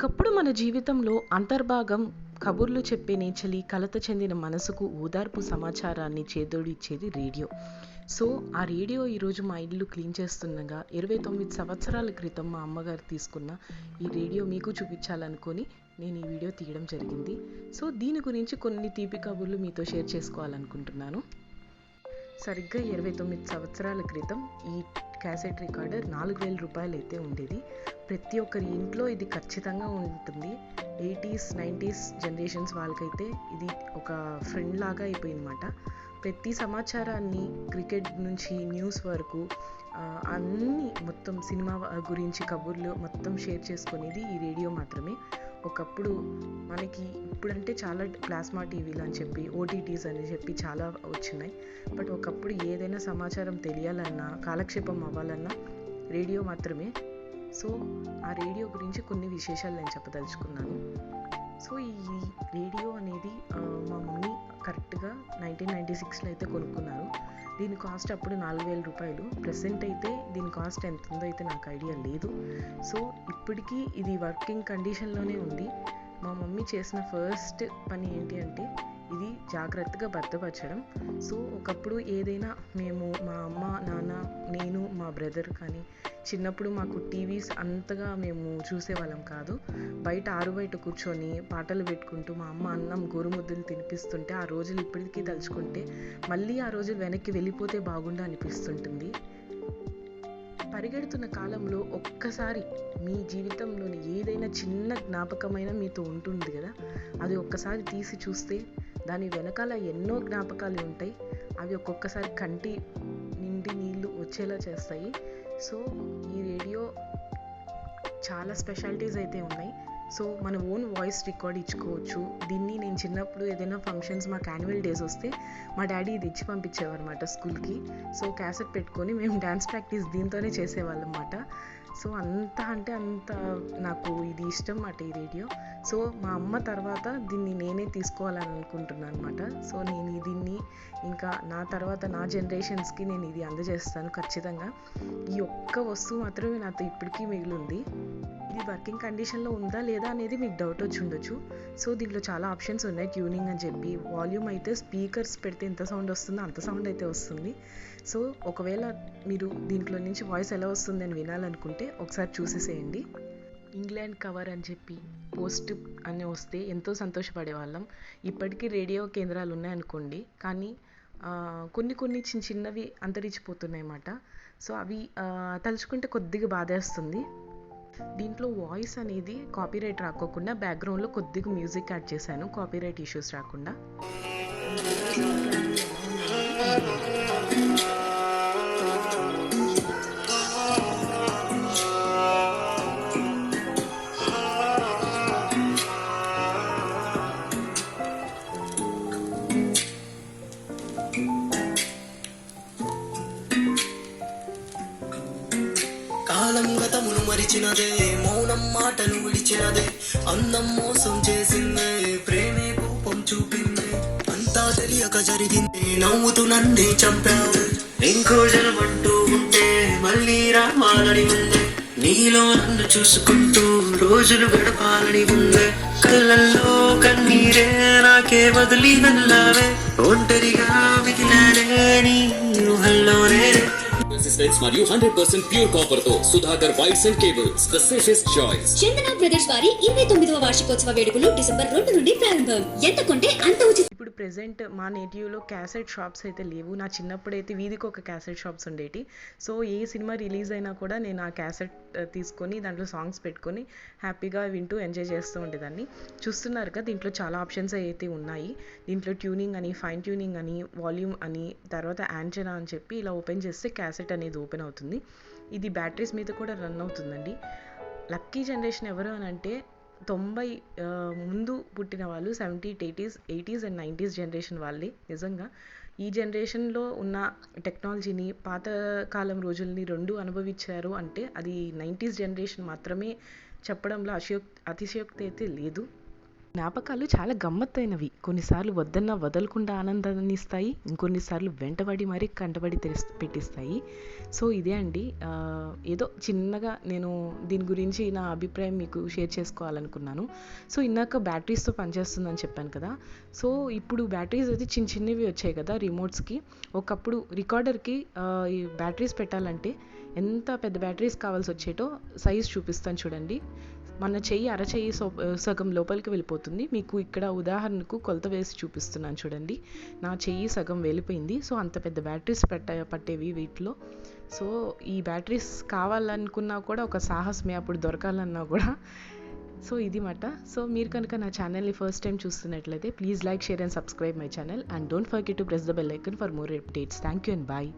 ఒకప్పుడు మన జీవితంలో అంతర్భాగం కబుర్లు చెప్పే నేచలి కలత చెందిన మనసుకు ఓదార్పు సమాచారాన్ని చేదోడిచ్చేది రేడియో. సో ఆ రేడియో ఈరోజు మా ఇల్లు క్లీన్ చేస్తుండగా ఇరవై తొమ్మిది సంవత్సరాల క్రితం మా అమ్మగారు తీసుకున్న ఈ రేడియో మీకు చూపించాలనుకొని నేను ఈ వీడియో తీయడం జరిగింది. సో దీని గురించి కొన్ని తీపి కబుర్లు మీతో షేర్ చేసుకోవాలనుకుంటున్నాను. సరిగ్గా ఇరవై తొమ్మిది సంవత్సరాల క్రితం ఈ క్యాసెట్ రికార్డర్ నాలుగు వేల రూపాయలు అయితే ఉండేది. ప్రతి ఒక్కరి ఇంట్లో ఇది ఖచ్చితంగా ఉంటుంది. ఎయిటీస్ నైంటీస్ జనరేషన్స్ వాళ్ళకైతే ఇది ఒక ఫ్రెండ్ లాగా అయిపోయిందన్నమాట. ప్రతి సమాచారాన్ని క్రికెట్ నుంచి న్యూస్ వరకు అన్నీ మొత్తం సినిమా గురించి కబుర్లు మొత్తం షేర్ చేసుకునేది ఈ రేడియో మాత్రమే. ఒకప్పుడు మనకి ఇప్పుడంటే చాలా ప్లాస్మా టీవీలు అని చెప్పి ఓటీటీస్ అని చెప్పి చాలా వచ్చినాయి. బట్ ఒకప్పుడు ఏదైనా సమాచారం తెలియాలన్నా కాలక్షేపం అవ్వాలన్నా రేడియో మాత్రమే. సో ఆ రేడియో గురించి కొన్ని విశేషాలు నేను చెప్పదలుచుకున్నాను. సో ఈ రేడియో అనేది మా మమ్మీ కరెక్ట్గా నైన్టీన్ నైంటీ సిక్స్లో అయితే కొనుక్కున్నారు. దీని కాస్ట్ అప్పుడు నాలుగు వేల రూపాయలు. ప్రెసెంట్ అయితే దీని కాస్ట్ ఎంత ఉందో అయితే నాకు ఐడియా లేదు. సో ఇప్పటికీ ఇది వర్కింగ్ కండిషన్లోనే ఉంది. మా మమ్మీ చేసిన ఫస్ట్ పని ఏంటి అంటే ఇది జాగ్రత్తగా భద్రపరచడం. సో ఒకప్పుడు ఏదైనా మేము మా అమ్మ నాన్న నేను మా బ్రదర్ కానీ చిన్నప్పుడు మాకు టీవీస్ అంతగా మేము చూసేవాళ్ళం కాదు. బయట ఆరు బయట కూర్చొని పాటలు పెట్టుకుంటూ మా అమ్మ అన్నం గోరుముద్దలు తినిపిస్తుంటే ఆ రోజులు ఇప్పటికీ తలుచుకుంటే మళ్ళీ ఆ రోజులు వెనక్కి వెళ్ళిపోతే బాగుండు అనిపిస్తుంటుంది. పరిగెడుతున్న కాలంలో ఒక్కసారి మీ జీవితంలోని ఏదైనా చిన్న జ్ఞాపకమైన మీతో ఉంటుంది కదా అది ఒక్కసారి తీసి చూస్తే దాని వెనకాల ఎన్నో జ్ఞాపకాలు ఉంటాయి. అవి ఒక్కొక్కసారి కంటి నిండి నీళ్ళు వచ్చేలా చేస్తాయి. సో ఈ రేడియో చాలా స్పెషాలిటీస్ అయితే ఉన్నాయి. సో మన ఓన్ వాయిస్ రికార్డ్ ఇచ్చుకోవచ్చు. దీన్ని నేను చిన్నప్పుడు ఏదైనా ఫంక్షన్స్ మాకు యాన్యువల్ డేస్ వస్తే మా డాడీ ఇది ఇచ్చి పంపించేవారన్నమాట స్కూల్కి. సో క్యాసెట్ పెట్టుకొని మేము డ్యాన్స్ ప్రాక్టీస్ దీంతోనే చేసేవాళ్ళం అన్నమాట సో అంత అంటే అంత నాకు ఇది ఇష్టం అన్నమాట ఈ రేడియో. సో మా అమ్మ తర్వాత దీన్ని నేనే తీసుకోవాలని అనుకుంటున్నాను అనమాట సో నేను దీన్ని ఇంకా నా తర్వాత నా జనరేషన్స్కి నేను ఇది అందజేస్తాను ఖచ్చితంగా. ఈ ఒక్క వస్తువు మాత్రమే నాతో ఇప్పటికీ మిగిలింది ఇది వర్కింగ్ కండిషన్లో ఉందా లేదా అనేది మీకు డౌట్ వచ్చి ఉండొచ్చు. సో దీంట్లో చాలా ఆప్షన్స్ ఉన్నాయి. ట్యూనింగ్ అని చెప్పి వాల్యూమ్ అయితే స్పీకర్స్ పెడితే ఎంత సౌండ్ వస్తుందో అంత సౌండ్ అయితే వస్తుంది. సో ఒకవేళ మీరు దీంట్లో నుంచి వాయిస్ ఎలా వస్తుంది అని వినాలనుకుంటే ఒకసారి చూసేసేయండి. ఇంగ్లాండ్ కవర్ అని చెప్పి పోస్ట్ అని వస్తే ఎంతో సంతోషపడే వాళ్ళం ఇప్పటికీ రేడియో కేంద్రాలు ఉన్నాయనుకోండి కానీ కొన్ని కొన్ని చిన్న చిన్నవి అంతరించిపోతున్నాయి అన్నమాట సో అవి తలుచుకుంటే కొద్దిగా బాధేస్తుంది. దీంట్లో వాయిస్ అనేది కాపీరైట్ రాకోకుండా బ్యాక్గ్రౌండ్లో కొద్దిగా మ్యూజిక్ యాడ్ చేశాను. కాపీరైట్ ఇష్యూస్ రాకుండా. మరిచినదే మౌనం మాటను విడిచినదే అందం మోసం చేసిందే ప్రేమే కోపం చూపిందే అంతా తెలియక జరిగింది నవ్వుతూ నన్నే చంపావు. ఇంకో జనమంటూ ఉంటే మళ్ళీ రావాలని ఉందే. నీలో నన్ను చూసుకుంటూ రోజులు గడపాలని ఉందే. కళ్ళల్లో కన్నీరే నాకే వదిలి నల్లావే. ఒంటరిగా మిగిలానే రెసిస్టెన్స్ మరియు hundred percent pure కాపర్తో Sudhakar wires and cables the safest choice Chandana brothers వారి ఇరవై తొమ్మిదవ వార్షికోత్సవ వేడుకలు డిసెంబర్ రెండు నుండి ప్రారంభం. ఎంత కొంటే అంత ఉచిత ఇప్పుడు ప్రెసెంట్ మా నేటివ్లో క్యాసెట్ షాప్స్ అయితే లేవు. నా చిన్నప్పుడు అయితే వీధికి ఒక క్యాసెట్ షాప్స్ ఉండేటి. సో ఏ సినిమా రిలీజ్ అయినా కూడా నేను ఆ క్యాసెట్ తీసుకొని దాంట్లో సాంగ్స్ పెట్టుకొని హ్యాపీగా వింటూ ఎంజాయ్ చేస్తూ ఉండేదాన్ని. చూస్తున్నారు కదా దీంట్లో చాలా ఆప్షన్స్ అయితే ఉన్నాయి. దీంట్లో ట్యూనింగ్ అని ఫైన్ ట్యూనింగ్ అని వాల్యూమ్ అని తర్వాత యాంటనా అని చెప్పి ఇలా ఓపెన్ చేస్తే క్యాసెట్ అనేది ఓపెన్ అవుతుంది. ఇది బ్యాటరీస్ మీద కూడా రన్ అవుతుందండి. లక్కీ జనరేషన్ ఎవరు అని అంటే తొంభై ముందు పుట్టిన వాళ్ళు seventy eighties eighties and nineties generation వాళ్ళే నిజంగా. ఈ జనరేషన్లో ఉన్న టెక్నాలజీని పాత కాలం రోజుల్ని రెండు అనుభవించారు అంటే అది నైంటీస్ జనరేషన్ మాత్రమే చెప్పడంలో అశయోక్ అతిశయోక్తి అయితే లేదు. జ్ఞాపకాలు చాలా గమ్మత్తైనవి. కొన్నిసార్లు వద్దన్న వదలకుండా ఆనందాన్ని ఇస్తాయి ఇంకొన్నిసార్లు వెంటబడి మరీ కంటబడి తెరిస్ పెట్టిస్తాయి. సో ఇదే అండి. ఏదో చిన్నగా నేను దీని గురించి నా అభిప్రాయం మీకు షేర్ చేసుకోవాలనుకున్నాను. సో ఇందాక బ్యాటరీస్తో పనిచేస్తుందని చెప్పాను కదా. సో ఇప్పుడు బ్యాటరీస్ అయితే చిన్న చిన్నవి వచ్చాయి కదా రిమోట్స్కి. ఒకప్పుడు రికార్డర్కి ఈ బ్యాటరీస్ పెట్టాలంటే ఎంత పెద్ద బ్యాటరీస్ కావాల్సి వచ్చేటో సైజ్ చూపిస్తాను చూడండి. మన చెయ్యి అరచెయ్యి సో సగం లోపలికి వెళ్ళిపోతుంది. మీకు ఇక్కడ ఉదాహరణకు కొలత వేసి చూపిస్తున్నాను చూడండి. నా చెయ్యి సగం వెళ్ళిపోయింది సో అంత పెద్ద బ్యాటరీస్ పెట్ట పట్టేవి వీటిలో. సో ఈ బ్యాటరీస్ కావాలనుకున్నా కూడా ఒక సాహసమే. అప్పుడు దొరకాలన్నా కూడా. సో ఇది మాట. సో మీరు కనుక నా ఛానల్ని ఫస్ట్ టైం చూస్తున్నట్లయితే please like share and subscribe my channel. And don't forget to press the bell icon for more updates. Thank you and bye.